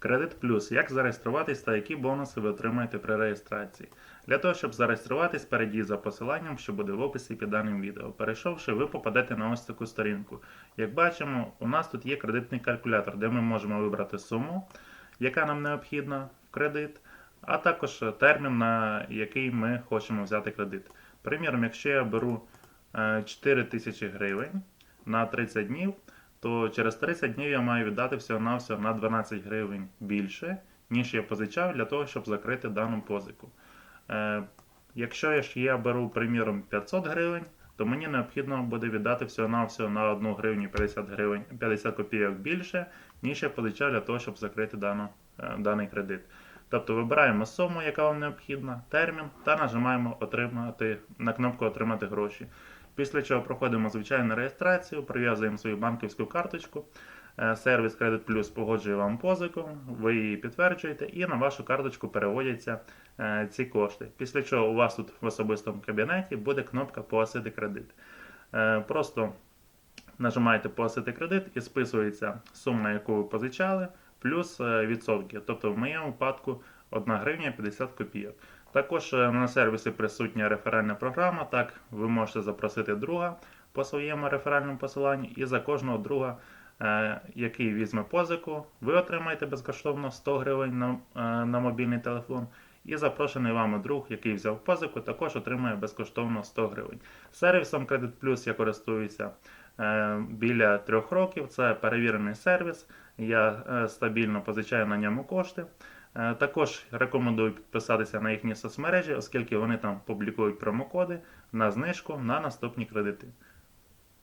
Кредит Плюс. Як зареєструватись та які бонуси ви отримаєте при реєстрації? Для того, щоб зареєструватись, перейдіть за посиланням, що буде в описі під даним відео. Перейшовши, ви попадете на ось таку сторінку. Як бачимо, у нас тут є кредитний калькулятор, де ми можемо вибрати суму, яка нам необхідна в кредит, а також термін, на який ми хочемо взяти кредит. Приміром, якщо я беру е, 4 тисячі гривень на 30 днів, то через 30 днів я маю віддати всього-навсього на 12 гривень більше, ніж я позичав для того, щоб закрити дану позику. Е, Якщо ж я беру, приміром, 500 гривень, то мені необхідно буде віддати всього-навсього на 1 гривню 50 гривень 50 копійок більше, ніж я позичав для того, щоб закрити дану, е, даний кредит. Тобто вибираємо суму, яка вам необхідна, термін, та нажимаємо отримати на кнопку Отримати гроші. Після чого проходимо звичайну реєстрацію, прив'язуємо свою банківську карточку. Е, Сервіс Credit Plus погоджує вам позику, ви її підтверджуєте, і на вашу карточку переводяться е, ці кошти. Після чого у вас тут в особистому кабінеті буде кнопка Погасити кредит. Е, Просто нажимаєте Погасити кредит і списується сума, яку ви позичали, плюс відсотки. Тобто в моєму випадку 1 гривня 50 копійок. Також е, на сервісі присутня реферальна програма. Так, ви можете запросити друга по своєму реферальному посиланню, і за кожного друга, е, який візьме позику, ви отримаєте безкоштовно 100 гривень на, е, на мобільний телефон. І запрошений вами друг, який взяв позику, також отримає безкоштовно 100 гривень. Сервісом Credit Plus я користуюся біля трьох років. Це перевірений сервіс. Я стабільно позичаю на ньому кошти. Е, Також рекомендую підписатися на їхні соцмережі, оскільки вони там публікують промокоди на знижку на наступні кредити.